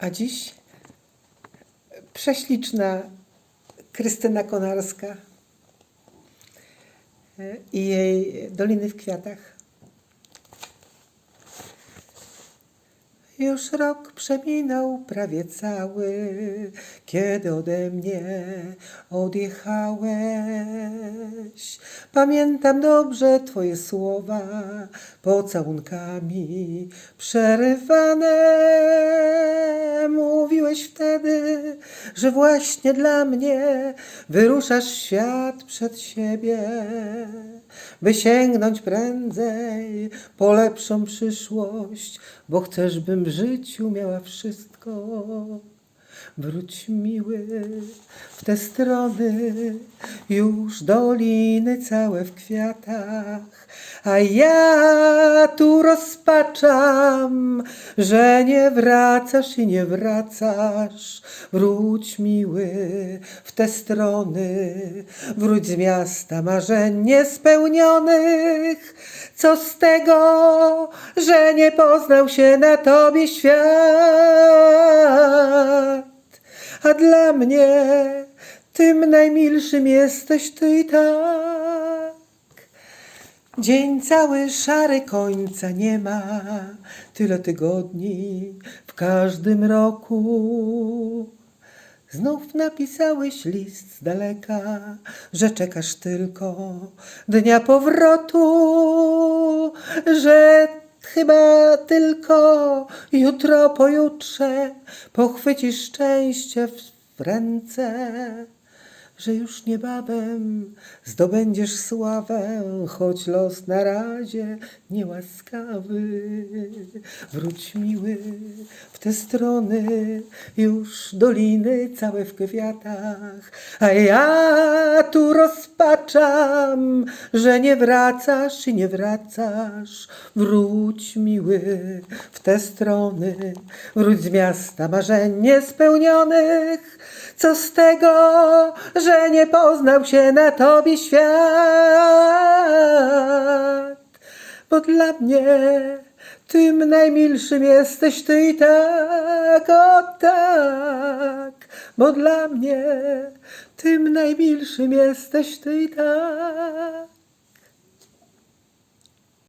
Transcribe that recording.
A dziś prześliczna Krystyna Konarska i jej Doliny w kwiatach. Już rok przeminął prawie cały, kiedy ode mnie odjechałeś. Pamiętam dobrze Twoje słowa, pocałunkami przerywane. Że właśnie dla mnie wyruszasz świat przed siebie, by sięgnąć prędzej po lepszą przyszłość, bo chcesz, bym w życiu miała wszystko. Wróć miły w te strony, już doliny całe w kwiatach, a ja tu rozpaczam, że nie wracasz i nie wracasz. Wróć miły w te strony, wróć z miasta marzeń niespełnionych. Co z tego, że nie poznał się na tobie świat? A dla mnie tym najmilszym jesteś ty i tak. Dzień cały szary końca nie ma, tyle tygodni w każdym roku. Znów napisałeś list z daleka, że czekasz tylko dnia powrotu, że chyba tylko jutro, pojutrze pochwycisz szczęście w ręce że już niebawem zdobędziesz sławę, choć los na razie niełaskawy. Wróć miły w te strony, już doliny całe w kwiatach, a ja tu rozpaczam, że nie wracasz i nie wracasz. Wróć miły w te strony, wróć z miasta marzeń niespełnionych. Co z tego, że nie poznał się na tobie świat? Bo dla mnie tym najmilszym jesteś ty i tak, o tak. Bo dla mnie tym najmilszym jesteś ty i tak.